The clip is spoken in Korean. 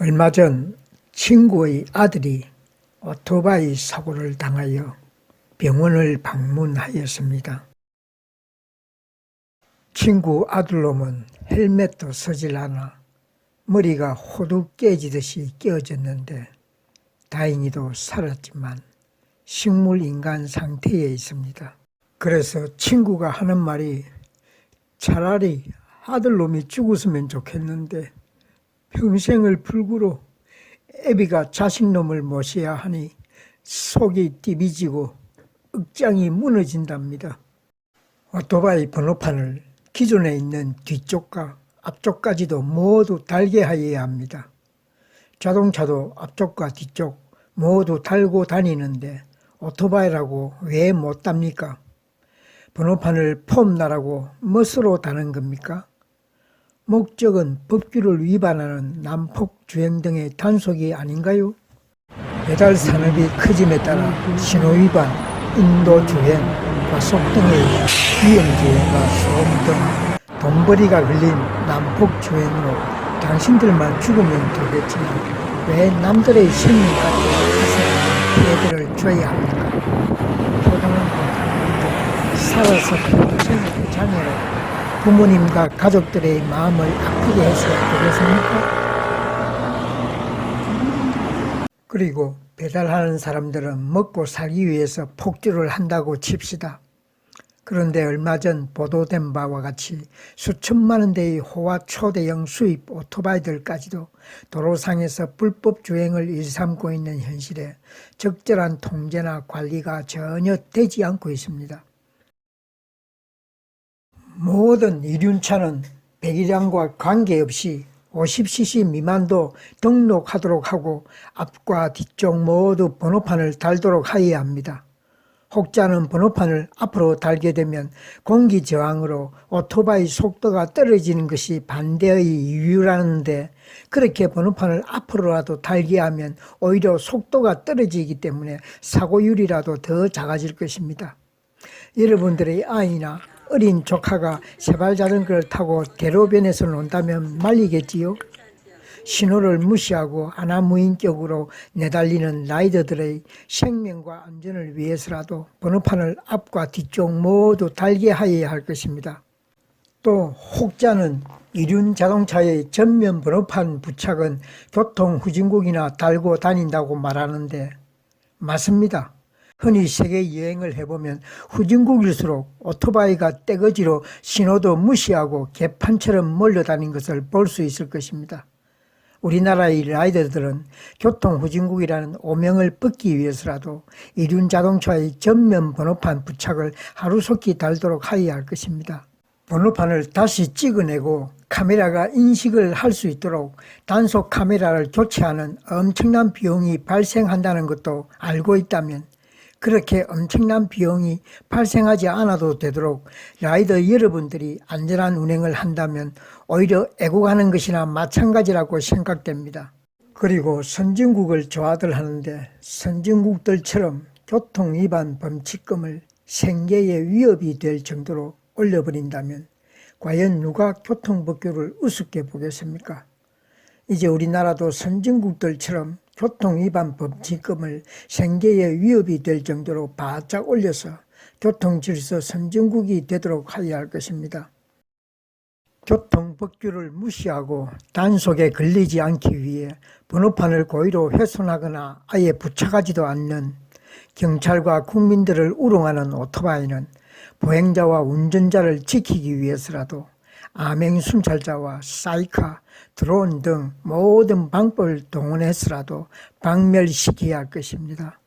얼마 전 친구의 아들이 오토바이 사고를 당하여 병원을 방문하였습니다. 친구 아들놈은 헬멧도 쓰질 않아 머리가 호두 깨지듯이 깨어졌는데 다행히도 살았지만 식물인간 상태에 있습니다. 그래서 친구가 하는 말이 차라리 아들놈이 죽었으면 좋겠는데 평생을 불구로 애비가 자식놈을 모셔야 하니 속이 디비지고 억장이 무너진답니다. 오토바이 번호판을 기존에 있는 뒤쪽과 앞쪽까지도 모두 달게 하여야 합니다. 자동차도 앞쪽과 뒤쪽 모두 달고 다니는데 오토바이라고 왜 못 답니까? 번호판을 폼나라고 멋으로 다는 겁니까? 목적은 법규를 위반하는 난폭 주행 등의 단속이 아닌가요? 배달 산업이 커짐에 따라 신호 위반, 인도 주행, 과속 등의 위험 주행과 소음 등 돈벌이가 걸린 난폭 주행으로 당신들만 죽으면 되겠지만 왜 남들의 생명까지 피해를 줘야 합니까? 초등학교 살아서 평생의 자녀로 부모님과 가족들의 마음을 아프게 해서 되겠습니까? 그리고 배달하는 사람들은 먹고 살기 위해서 폭주를 한다고 칩시다. 그런데 얼마 전 보도된 바와 같이 수천만 원대의 호화 초대형 수입 오토바이들까지도 도로상에서 불법 주행을 일삼고 있는 현실에 적절한 통제나 관리가 전혀 되지 않고 있습니다. 모든 이륜차는 배기량과 관계없이 50cc 미만도 등록하도록 하고 앞과 뒤쪽 모두 번호판을 달도록 하여야 합니다. 혹자는 번호판을 앞으로 달게 되면 공기 저항으로 오토바이 속도가 떨어지는 것이 반대의 이유라는데 그렇게 번호판을 앞으로라도 달게 하면 오히려 속도가 떨어지기 때문에 사고율이라도 더 작아질 것입니다. 여러분들의 아이나 어린 조카가 세발 자전거를 타고 대로변에서 논다면 말리겠지요? 신호를 무시하고 아나무인격으로 내달리는 라이더들의 생명과 안전을 위해서라도 번호판을 앞과 뒤쪽 모두 달게 하여야 할 것입니다. 또 혹자는 이륜 자동차의 전면 번호판 부착은 교통후진국이나 달고 다닌다고 말하는데 맞습니다. 흔히 세계 여행을 해보면 후진국일수록 오토바이가 떼거지로 신호도 무시하고 개판처럼 몰려다닌 것을 볼 수 있을 것입니다. 우리나라의 라이더들은 교통 후진국이라는 오명을 벗기 위해서라도 이륜 자동차의 전면 번호판 부착을 하루속히 달도록 하여야 할 것입니다. 번호판을 다시 찍어내고 카메라가 인식을 할 수 있도록 단속 카메라를 교체하는 엄청난 비용이 발생한다는 것도 알고 있다면 그렇게 엄청난 비용이 발생하지 않아도 되도록 라이더 여러분들이 안전한 운행을 한다면 오히려 애국하는 것이나 마찬가지라고 생각됩니다. 그리고 선진국을 좋아들 하는데 선진국들처럼 교통 위반 범칙금을 생계의 위협이 될 정도로 올려버린다면 과연 누가 교통법규를 우습게 보겠습니까? 이제 우리나라도 선진국들처럼 교통위반 범칙금을 생계에 위협이 될 정도로 바짝 올려서 교통질서 선진국이 되도록 하여야 할 것입니다. 교통법규를 무시하고 단속에 걸리지 않기 위해 번호판을 고의로 훼손하거나 아예 부착하지도 않는 경찰과 국민들을 우롱하는 오토바이는 보행자와 운전자를 지키기 위해서라도 암행 순찰자와 사이카, 드론 등 모든 방법을 동원해서라도 박멸시켜야 할 것입니다.